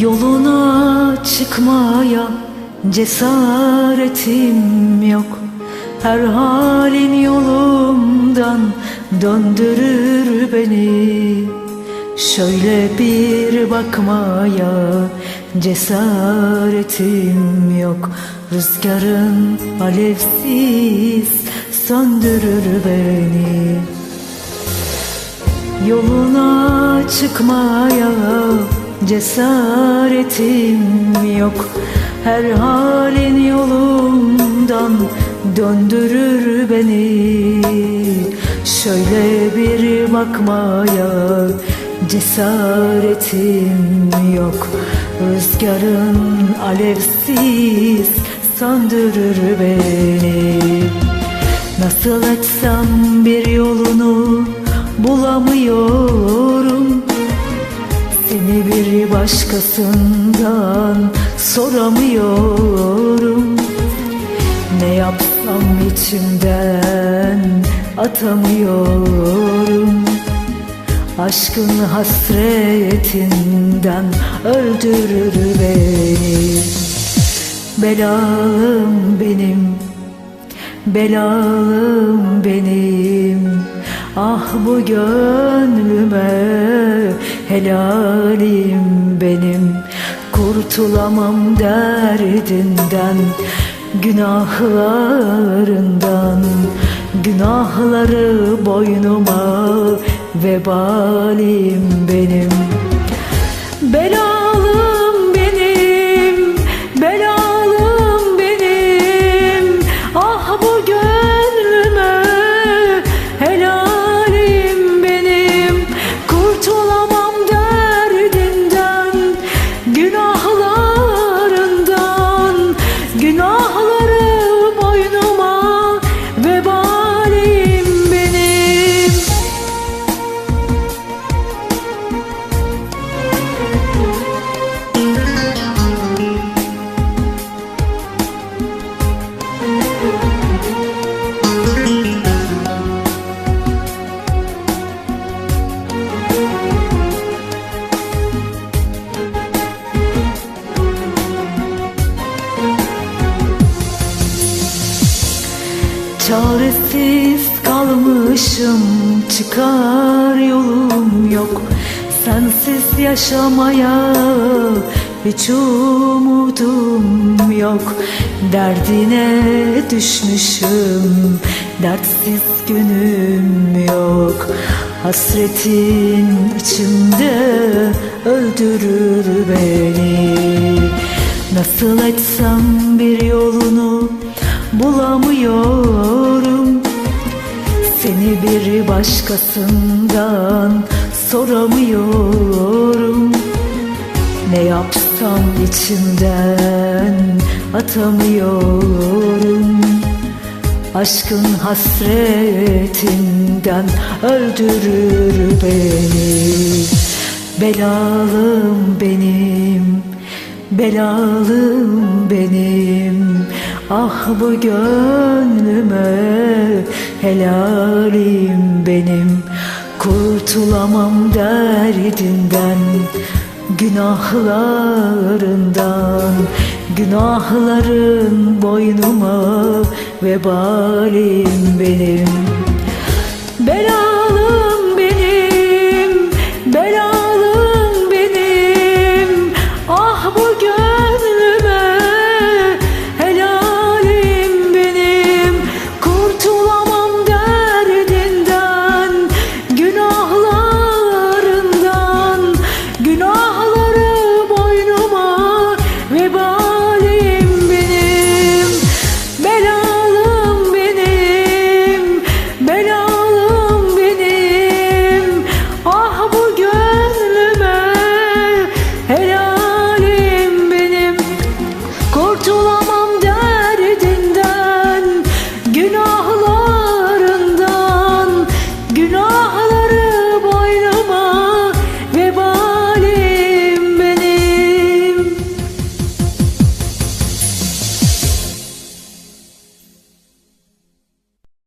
Yoluna çıkmaya cesaretim yok. Her halin yolumdan döndürür beni. Şöyle bir bakmaya cesaretim yok. Rüzgarın alevsiz söndürür beni. Yoluna çıkmaya cesaretim yok. Her halin yolumdan döndürür beni. Şöyle bir bakmaya cesaretim yok. Rüzgarın alevsiz söndürür beni. Nasıl etsem bir yolunu bulamıyorum Seni bir başkasından soramıyorum. Ne yapsam içimden atamıyorum. Aşkın hasretinden öldürür beni. Belalım benim Belalım benim Ah bu gönlüme helalim benim. Kurtulamam derdinden Günahlarından. Günahları boynuma Vebalim benim Çaresiz kalmışım çıkar yolum yok. Sensiz yaşamaya hiç umudum yok. Derdine düşmüşüm dertsiz günüm yok. Hasretin içimde öldürür beni. Nasıl etsem bir yolunu bulamıyorum Seni bir başkasından soramıyorum. Ne yapsam içimden atamıyorum. Aşkın hasretinden öldürür beni. Belalım benim, belalım benim. Ah bu gönlüme helalim benim Kurtulamam derdinden Günahlarından Günahların boynuma Vebalim benim. Belalım